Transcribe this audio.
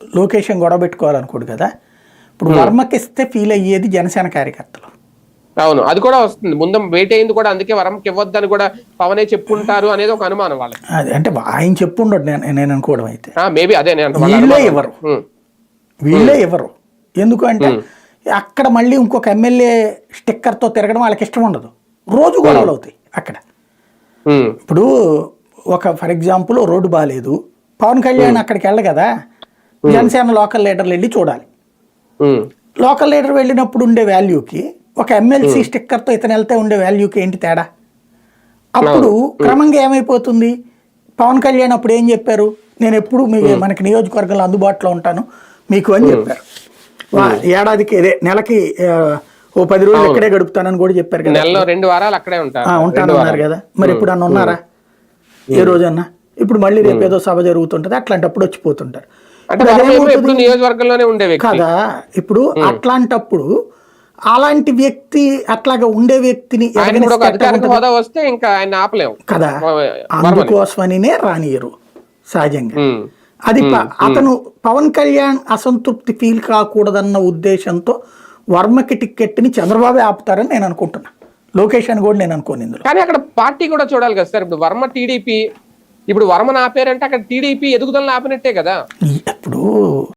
Location గొడవ పెట్టుకోవాలనుకోడు కదా. ఇప్పుడు వర్మకి ఇస్తే ఫీల్ అయ్యేది జనసేన కార్యకర్తలు. అవును అది కూడా వస్తుంది. ముందు వెయిట్ అయింది కూడా అందుకే వరంకి ఇవ్వద్దని కూడా పవనే చెప్పుకుంటారు అనేది ఒక అనుమానం వాళ్ళకి. అది అంటే ఆయన చెప్పుండడు నేను నేను అనుకోవడం అయితే. మేబీ అదే నేను. వాళ్ళ. ఇవ్వరు. ఉమ్, వీళ్ళే ఇవ్వరు ఎందుకు అంటే అక్కడ మళ్ళీ ఇంకొక ఎమ్మెల్యే స్టిక్కర్తో తిరగడం వాళ్ళకి ఇష్టం ఉండదు. రోజు గొడవలు అవుతాయి అక్కడ. ఇప్పుడు ఒక ఫర్ ఎగ్జాంపుల్ రోడ్డు బాగాలేదు పవన్ కళ్యాణ్ అక్కడికి వెళ్ళ కదా. జనసేన లోకల్ లీడర్లు వెళ్ళి చూడాలి. లోకల్ లీడర్ వెళ్ళినప్పుడు ఉండే వాల్యూకి ఒక ఎమ్మెల్సీ స్టిక్కర్తో ఇతను వెళ్తే ఉండే వాల్యూకి ఏంటి తేడా? అప్పుడు క్రమంగా ఏమైపోతుంది? పవన్ కళ్యాణ్ అప్పుడు ఏం చెప్పారు? నేను ఎప్పుడు మీ మనకి నియోజకవర్గంలో అందుబాటులో ఉంటాను మీకు అని చెప్పారు. ఏడాదికి ఇదే నెలకి ఓ పది రోజులు ఇక్కడే గడుపుతానని కూడా చెప్పారు కదా. నెలలో రెండు వారాలు అక్కడే ఉంటారు ఆ, ఉంటాను అన్నారు కదా. మరి ఇప్పుడు అన్న ఉన్నారా? ఏ రోజన్నా? ఇప్పుడు మళ్ళీ రేపు ఏదో సభ జరుగుతుంటది అట్లాంటప్పుడు వచ్చిపోతుంటారు. అంటే నియోజకవర్గంలోనే ఉండే కదా ఇప్పుడు అట్లాంటప్పుడప్పుడు అలాంటి వ్యక్తి అట్లాగా ఉండే వ్యక్తిని? హోదా వస్తే ఇంకా ఆయన ఆపలేము. కదా అందుకోసమనినే రానియరు సహజంగా. అది అతను పవన్ కళ్యాణ్ అసంతృప్తి ఫీల్ కాకూడదన్న ఉద్దేశంతో వర్మకి టిక్కెట్ని చంద్రబాబు ఆపుతారని నేను అనుకుంటున్నా. లోకేష్ అని కూడా నేను అనుకోను ఇందులో. కానీ అక్కడ పార్టీ కూడా చూడాలి కదా సార్. ఇప్పుడు వర్మ టీడీపీ ఇప్పుడు వర్మను ఆపారంటే అక్కడ టీడీపీ ఎదుగుదలను ఆపినట్టే కదా. ఈ- ఇప్పుడు